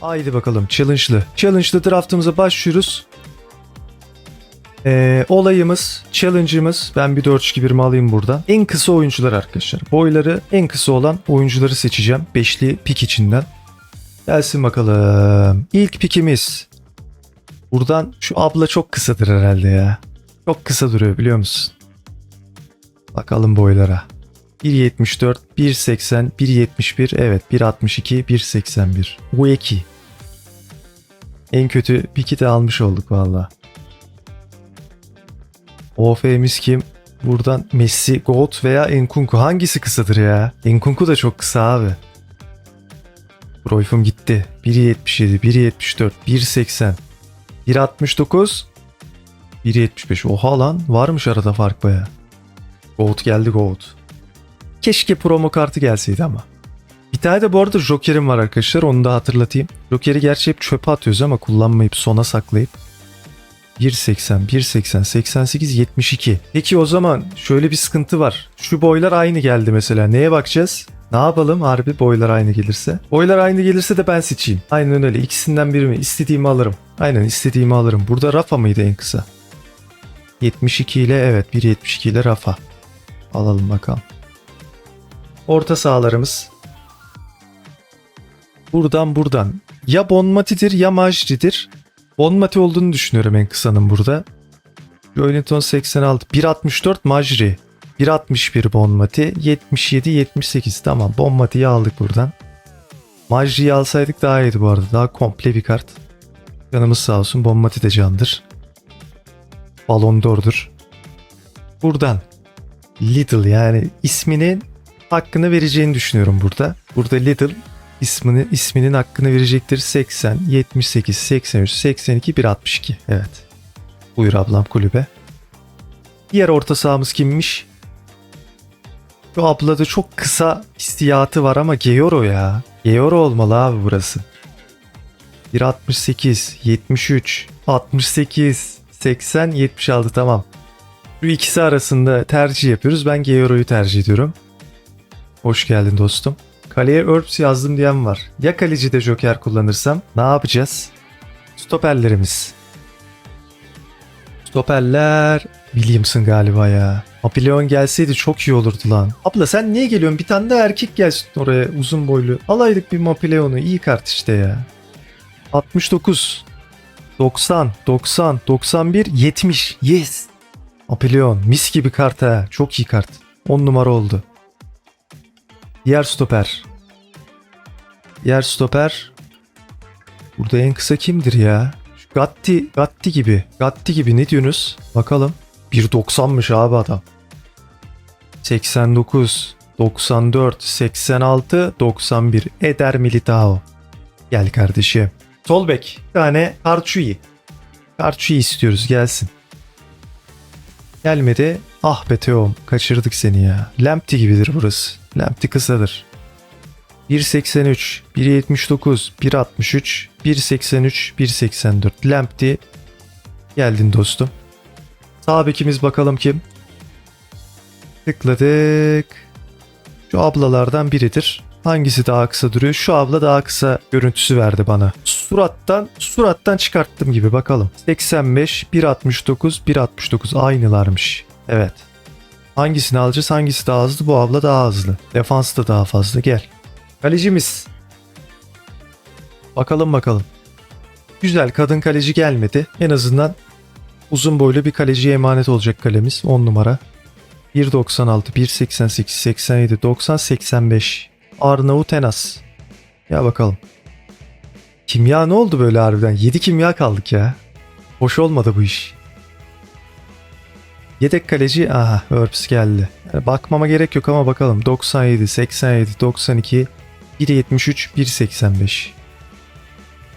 Haydi bakalım challenge'lı. Challenge'lı draftımıza başlıyoruz. Ee, olayımız, challenge'ımız ben bir 4-2-1'mi alayım buradan. En kısa oyuncular arkadaşlar. Boyları en kısa olan oyuncuları seçeceğim. Beşli pik içinden. Gelsin bakalım. İlk pikimiz. Buradan şu abla çok kısadır herhalde ya. Çok kısa duruyor biliyor musun? Bakalım boylara. 1.74, 1.80, 1.71, evet 1.62, 1.81. Bu eki. En kötü piki de almış olduk valla. OF'miz kim? Buradan Messi, Goat veya Enkunku. Hangisi kısadır ya? Enkunku da çok kısa abi. Royfum gitti. 1.77, 1.74, 1.80, 1.69, 1.75. Oha lan varmış arada fark baya. Goat geldi Goat. Keşke promo kartı gelseydi ama. Bir tane de bu arada Joker'im var arkadaşlar onu da hatırlatayım. Joker'i gerçi hep çöpe atıyoruz ama kullanmayıp sona saklayıp 1.80, 1.80, 88, 72. Peki o zaman şöyle bir sıkıntı var. Şu boylar aynı geldi mesela. Neye bakacağız? Ne yapalım harbi boylar aynı gelirse? Boylar aynı gelirse de ben seçeyim. Aynen öyle. İkisinden birini istediğimi alırım. Aynen istediğimi alırım. Burada Rafa mıydı en kısa? 72 ile evet 1.72 ile Rafa. Alalım bakalım. Orta sahalarımız. Buradan buradan. Ya Bonmati'dir ya Majri'dir. Bonmati olduğunu düşünüyorum en kısanın burada. Joelinton 86. 1.64 Majri. 1.61 Bonmati. 77 78. Tamam Bonmati'yi aldık buradan. Majri'yi alsaydık daha iyiydi bu arada. Daha komple bir kart. Canımız sağ olsun. Bonmati de candır. Ballon d'Or'dur. Buradan Little yani isminin hakkını vereceğini düşünüyorum burada. Burada Little ismini isminin hakkını verecektir. 80, 78, 83, 82, 162. Evet. Buyur ablam kulübe. Diğer orta sahamız kimmiş? Şu ablada çok kısa istiyatı var ama Georo ya. Georo olmalı abi burası. 1.68, 73, 68, 80, 76 tamam. Şu ikisi arasında tercih yapıyoruz. Ben Georo'yu tercih ediyorum. Hoş geldin dostum. Kaleye Earps yazdım diyen var. Ya kalecide Joker kullanırsam ne yapacağız? Stoperlerimiz. Stoperler Williamson galiba ya. Papillon gelseydi çok iyi olurdu lan. Abla sen niye geliyorsun? Bir tane de erkek gelsin oraya uzun boylu. Alaydık bir Mapillon'u. iyi kart işte ya. 69 90 90 91 70 yes. Papillon mis gibi kart ha. Çok iyi kart. 10 numara oldu. Diğer stoper. Diğer stoper. Burada en kısa kimdir ya? Şu Gatti, Gatti gibi. Gatti gibi ne diyorsunuz? Bakalım. 1.90'mış abi adam. 89, 94, 86, 91. Eder Militao. Gel kardeşim. Sol. Bir tane Karçuyi. Karçuyi istiyoruz gelsin. Gelmedi. Ah be Teom kaçırdık seni ya. Lamptey gibidir burası. Lamptey kısadır. 1.83, 1.79, 1.63, 1.83, 1.84. Lamptey geldin dostum. Sağ bekimiz bakalım kim? Tıkladık. Şu ablalardan biridir. Hangisi daha kısa duruyor? Şu abla daha kısa görüntüsü verdi bana. Surattan surattan çıkarttım gibi bakalım. 85, 1.69, 1.69 aynılarmış. Evet. Hangisini alacağız? Hangisi daha hızlı? Bu abla daha hızlı. Defans da daha fazla. Gel. Kalecimiz. Bakalım bakalım. Güzel kadın kaleci gelmedi. En azından uzun boylu bir kaleciye emanet olacak kalemiz. 10 numara. 1.96, 1.88, 87, 90, 85. Arnavut Enas. Ya bakalım. Kimya ne oldu böyle harbiden? 7 kimya kaldık ya. Hoş olmadı bu iş. Yedek kaleci aha Örps geldi. Yani bakmama gerek yok ama bakalım. 97, 87, 92, 1.73, 1.85.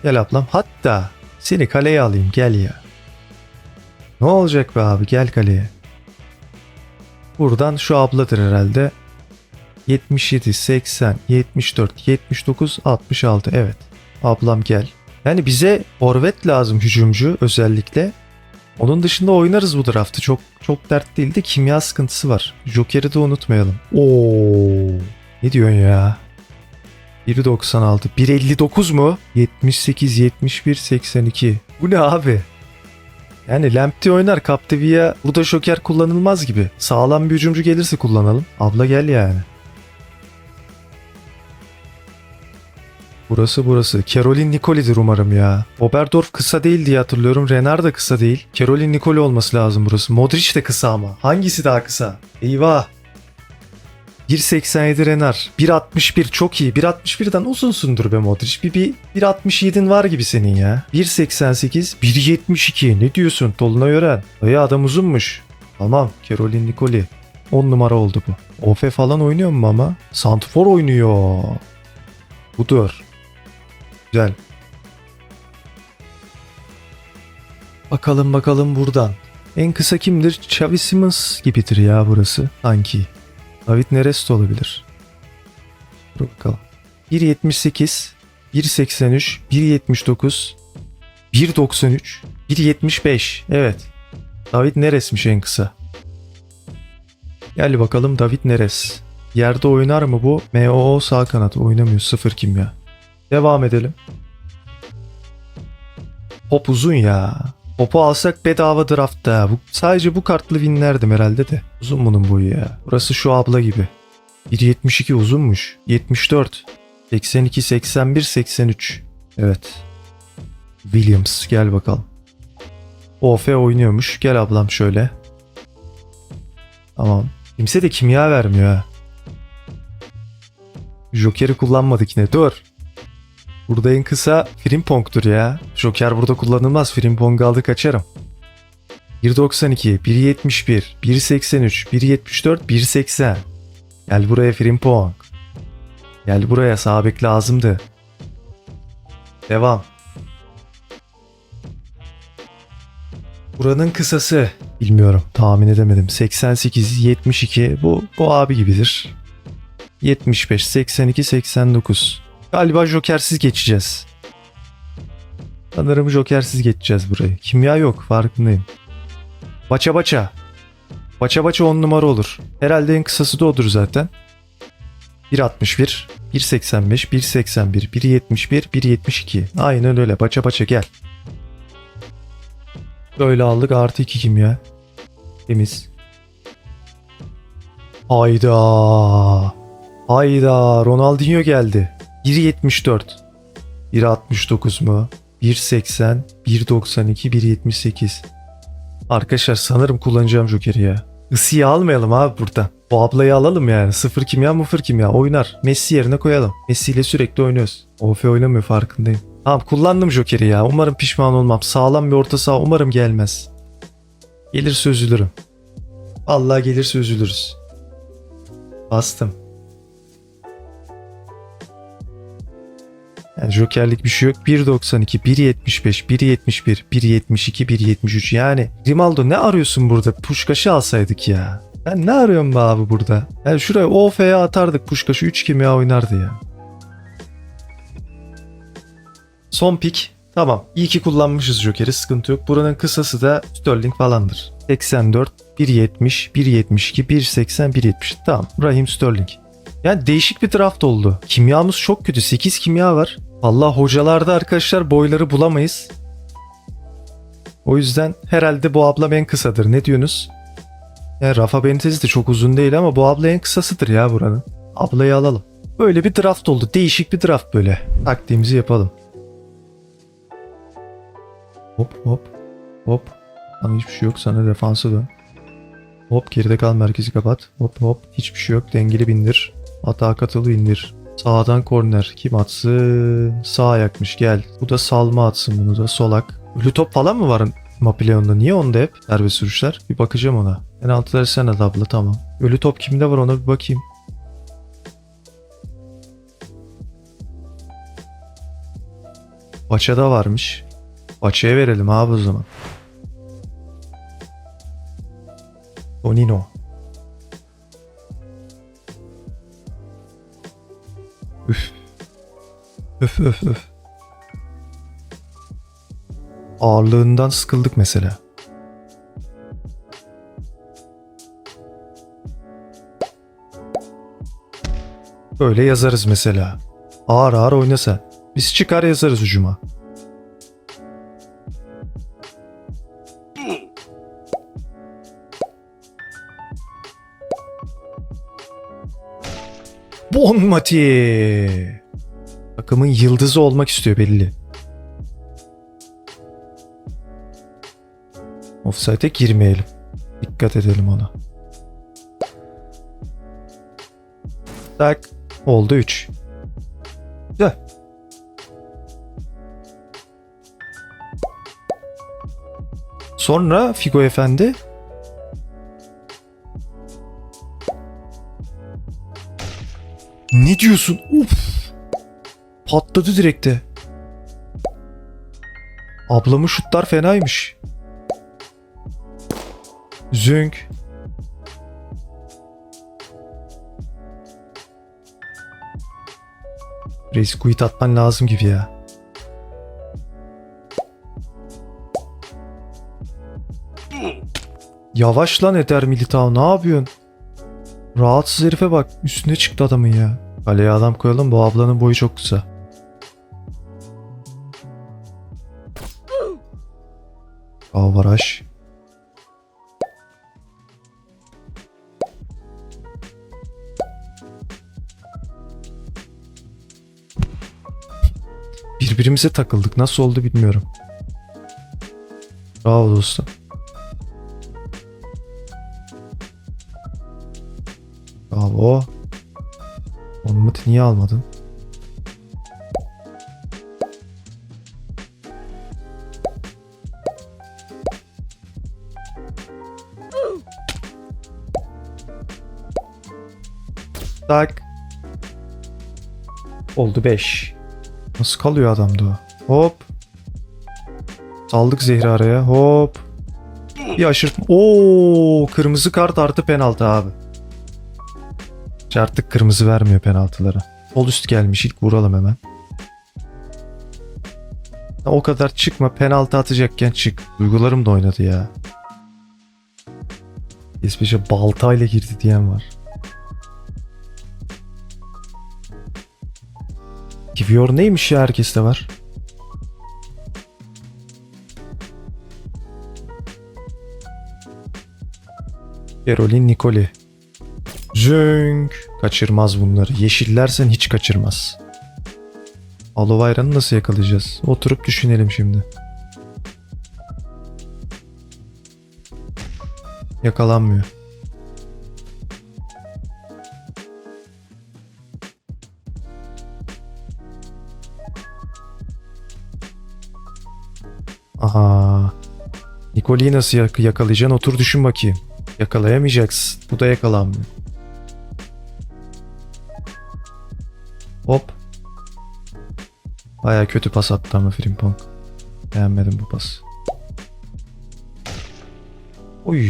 Gel ablam. Hatta seni kaleye alayım gel ya. Ne olacak be abi gel kaleye. Buradan şu abladır herhalde. 77, 80, 74, 79, 66 evet. Ablam gel. Yani bize Orvet lazım hücumcu özellikle. Onun dışında oynarız bu draftı. Çok çok dert değil de kimya sıkıntısı var. Joker'i de unutmayalım. Oo. Ne diyorsun ya? 1.96. 1.59 mu? 78, 71, 82. Bu ne abi? Yani Lamptey oynar Captivia burada şoker kullanılmaz gibi. Sağlam bir hücumcu gelirse kullanalım. Abla gel yani. Burası burası. Caroline Nicoli'dir umarım ya. Oberdorf kısa değil diye hatırlıyorum. Renard da kısa değil. Caroline Nicoli olması lazım burası. Modric de kısa ama. Hangisi daha kısa? Eyvah. 1.87 Renard. 1.61 çok iyi. 1.61'den uzunsundur be Modric. Bir, bir 1.67'in var gibi senin ya. 1.88, 1.72. Ne diyorsun? Toluna öğren. Dayı adam uzunmuş. Tamam. Caroline Nicoli. 10 numara oldu bu. Ofe falan oynuyor mu ama? Santfor oynuyor. Budur. Güzel. Bakalım bakalım buradan. En kısa kimdir? Xavi Simons gibidir ya burası. Sanki. David Neres olabilir. Dur bakalım. 1.78, 1.83, 1.79, 1.93, 1.75. Evet. David Neres'miş en kısa. Gel bakalım David Neres. Yerde oynar mı bu? MOO sağ kanat oynamıyor. Sıfır kimya. Devam edelim. Hop uzun ya. Hop'u alsak bedava draftta. Bu, sadece bu kartlı winlerdim herhalde de. Uzun bunun boyu ya. Burası şu abla gibi. 1.72 uzunmuş. 74. 82, 81, 83. Evet. Williams gel bakalım. OF oynuyormuş. Gel ablam şöyle. Tamam. Kimse de kimya vermiyor ha. Joker'i kullanmadık yine. Dur. Burada en kısa Frimpong'tur ya. Joker burada kullanılmaz. Frimpong aldı kaçarım. 1.92, 1.71, 1.83, 1.74, 1.80. Gel buraya Frimpong. Gel buraya sağ bek lazımdı. Devam. Buranın kısası. Bilmiyorum. Tahmin edemedim. 88, 72. Bu, bu abi gibidir. 75, 82, 89. Galiba jokersiz geçeceğiz. Sanırım jokersiz geçeceğiz burayı. Kimya yok farkındayım. Baça baça. Baça baça 10 numara olur. Herhalde en kısası da odur zaten. 1.61, 1.85, 1.81, 1.71, 1.72. Aynen öyle. Baça baça gel. Böyle aldık artı 2 kimya. Temiz. Hayda. Hayda. Ronaldinho geldi. 1.74. 1.69 mu? 1.80, 1.92, 1.78. Arkadaşlar sanırım kullanacağım Joker'i ya. Isı'yı almayalım abi buradan. Bu ablayı alalım yani. Sıfır kimya mıfır kimya oynar. Messi yerine koyalım. Messi ile sürekli oynuyoruz. OF oynamıyor farkındayım. Tamam kullandım Joker'i ya. Umarım pişman olmam. Sağlam bir orta saha umarım gelmez. Gelirse üzülürüm. Vallahi gelirse üzülürüz. Bastım. Yani jokerlik bir şey yok. 1.92, 1.75, 1.71, 1.72, 1.73 yani. Rimaldo ne arıyorsun burada? Puşkaşı alsaydık ya. Ben ne arıyorum be abi burada? Yani şuraya OF'ye atardık Puşkaşı 3 kimya oynardı ya. Son pik. Tamam. İyi ki kullanmışız Joker'i. Sıkıntı yok. Buranın kısası da Sterling falandır. 84, 1.70, 1.72, 1.80, 1.70. Tamam. Rahim Sterling. Yani değişik bir draft oldu. Kimyamız çok kötü. 8 kimya var. Allah hocalarda arkadaşlar boyları bulamayız. O yüzden herhalde bu ablam en kısadır. Ne diyorsunuz? Yani Rafa Benitez de çok uzun değil ama bu abla en kısasıdır ya buranın. Ablayı alalım. Böyle bir draft oldu. Değişik bir draft böyle. Taktiğimizi yapalım. Hop hop hop. Sana hiçbir şey yok. Sana defansa dön. Hop geride kal merkezi kapat. Hop hop hiçbir şey yok. Dengeli bindir. Hata katılı indir. Sağdan korner. Kim atsın? Sağ ayakmış gel. Bu da salma atsın bunu da. Solak. Ölü top falan mı var Mapileon'da? Niye onda hep serbest sürüşler? Bir bakacağım ona. Penaltıları sen at abla tamam. Ölü top kimde var ona bir bakayım. Baça'da varmış. Baça'ya verelim abi o zaman. Tonino. Üf. Öf öf öf. Ağırlığından sıkıldık mesela. Böyle yazarız mesela. Ağır ağır oynasa. Biz çıkar yazarız ucuma. Bonmati. Takımın yıldızı olmak istiyor belli. Offside'e girmeyelim. Dikkat edelim ona. Tak. Oldu 3. Güzel. Sonra Figo Efendi Ne diyorsun? Uf. Patladı direkte. Ablamın şutlar fenaymış. Zünk. Reis quit atman lazım gibi ya. Yavaş lan Eder Militao ne yapıyorsun? Rahatsız herife bak üstüne çıktı adamın ya. Kaleye adam koyalım bu ablanın boyu çok kısa. Avaraj. Birbirimize takıldık. Nasıl oldu bilmiyorum. Bravo dostum. Bravo. Onmut'u niye almadın? Tak. Oldu 5. Nasıl kalıyor adamda o? Hop. Saldık zehri araya. Hop. Bir aşırtma. Oo, kırmızı kart artı penaltı abi. Artık kırmızı vermiyor penaltılara. Sol üst gelmiş ilk vuralım hemen. O kadar çıkma penaltı atacakken çık. Duygularım da oynadı ya. İsveç'e baltayla girdi diyen var. Kivior neymiş ya herkeste var. Gerolin Nikoli. Zünk. Kaçırmaz bunları. Yeşillersen hiç kaçırmaz. Alovayra'nı nasıl yakalayacağız? Oturup düşünelim şimdi. Yakalanmıyor. Aha. Nikoli'yi nasıl yak- yakalayacaksın? Otur düşün bakayım. Yakalayamayacaksın. Bu da yakalanmıyor. Baya kötü pas attı ama Frimpong. Beğenmedim bu pas. Oy.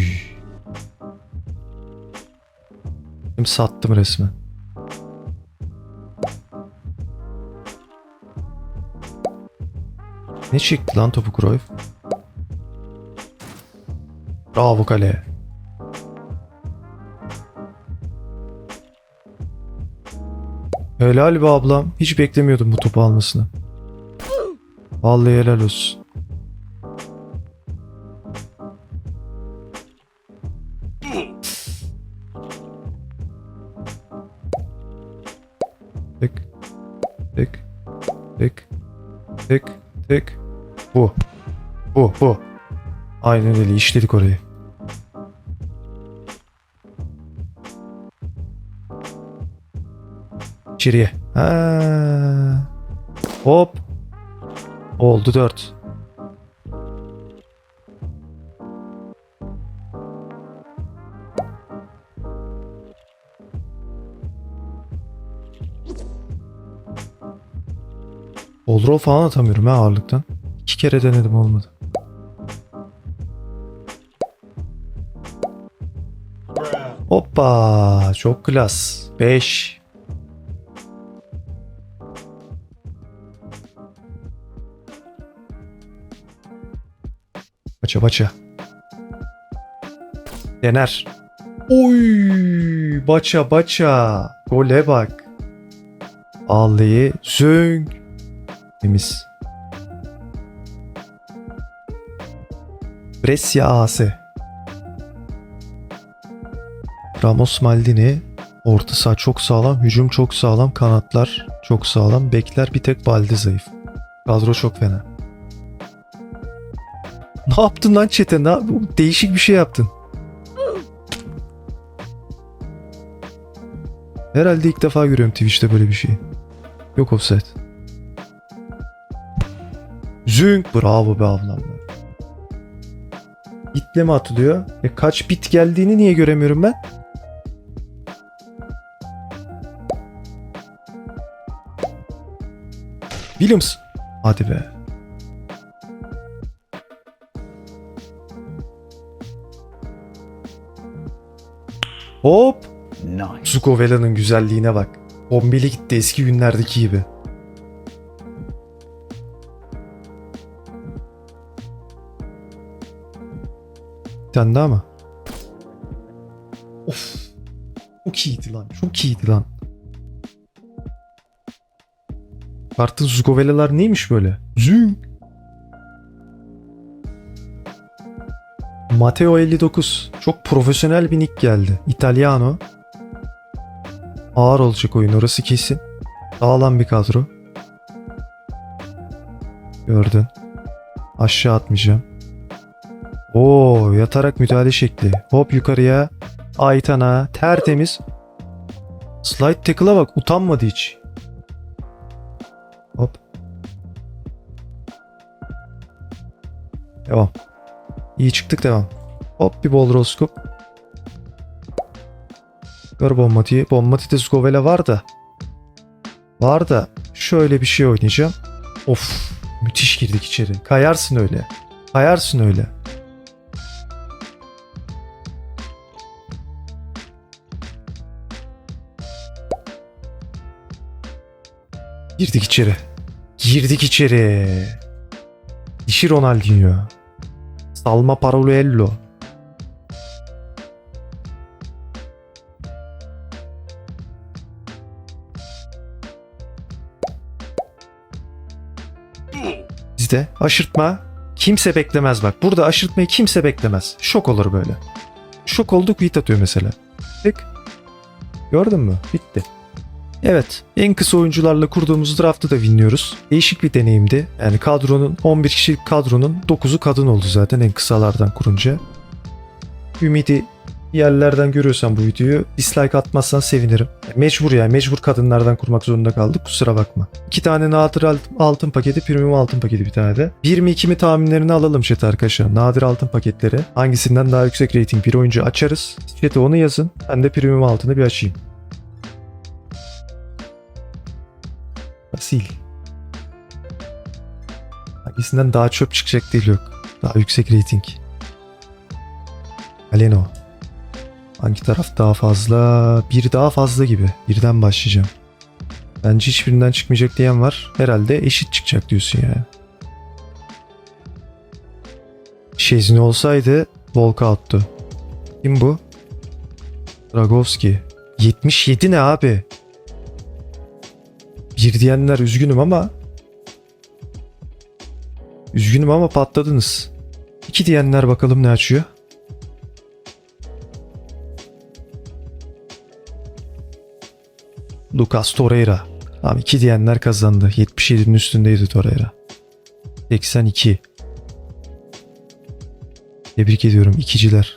Şimdi sattım resmen. Ne çıktı lan topu Cruyff? Bravo kale. Helal be ablam. Hiç beklemiyordum bu topu almasını. Vallahi helal olsun. Tek. Tek. Tek. Tek. Tek. Bu. Bu. Bu. Aynen öyle işledik orayı. İçeriye. Ha. Hop. Oldu 4. Olur falan atamıyorum ha ağırlıktan. İki kere denedim olmadı. Hoppa çok klas. 5. Baça baça. Dener. Oy! Baça baça. Gole bak. Vallahi zünk. Temiz. Brescia AS. Ramos Maldini. Orta saha çok sağlam. Hücum çok sağlam. Kanatlar çok sağlam. Bekler bir tek Baldi zayıf. Kadro çok fena. Ne yaptın lan çete? Ne, değişik bir şey yaptın. Herhalde ilk defa görüyorum Twitch'te böyle bir şey. Yok offset. Zünk bravo be ablam. Bitle mi atılıyor? E kaç bit geldiğini niye göremiyorum ben? Williams. Hadi be. Hop. Nice. Zukovela'nın güzelliğine bak. Bombeli gitti eski günlerdeki gibi. Bir tane daha mı? Of. Çok iyiydi lan. Çok iyiydi lan. Artık Zukovelalar neymiş böyle? Zün. Matteo 59. Çok profesyonel bir nick geldi. Italiano. Ağır olacak oyun orası kesin. Sağlam bir kadro. Gördün. Aşağı atmayacağım. Oo yatarak müdahale şekli. Hop yukarıya. Aytana tertemiz. Slide tackle'a bak utanmadı hiç. Hop. Devam. İyi çıktık devam. Hop bir bol roskop. Gör Bombati'yi. Bombati'de Skovela var da. Var da şöyle bir şey oynayacağım. Of müthiş girdik içeri. Kayarsın öyle. Kayarsın öyle. Girdik içeri. Girdik içeri. Dişi Ronaldinho. Salma Parolello. Aşırtma kimse beklemez bak. Burada aşırtmayı kimse beklemez. Şok olur böyle. Şok olduk hit atıyor mesela. Tık. Gördün mü? Bitti. Evet, en kısa oyuncularla kurduğumuz draftı da winliyoruz. Değişik bir deneyimdi. Yani kadronun 11 kişilik kadronun 9'u kadın oldu zaten en kısalardan kurunca. Ümidi yerlerden görüyorsan bu videoyu dislike atmazsan sevinirim. Mecbur yani mecbur kadınlardan kurmak zorunda kaldık kusura bakma. İki tane nadir alt- altın paketi premium altın paketi bir tane de. 1 mi 2 mi tahminlerini alalım chat arkadaşlar. Nadir altın paketleri. Hangisinden daha yüksek rating bir oyuncu açarız. Chat'e onu yazın. Ben de premium altını bir açayım. Sil. Hangisinden daha çöp çıkacak değil yok. Daha yüksek rating. Aleno. Hangi taraf daha fazla? Bir daha fazla gibi. Birden başlayacağım. Bence hiçbirinden çıkmayacak diyen var. Herhalde eşit çıkacak diyorsun ya. Şezin olsaydı walkout'tu. Kim bu? Dragovski. 77 ne abi? Bir diyenler üzgünüm ama Üzgünüm ama patladınız. İki diyenler bakalım ne açıyor. Lucas Torreira. Tamam iki diyenler kazandı. 77'nin üstündeydi Torreira. 82. Tebrik ediyorum ikiciler.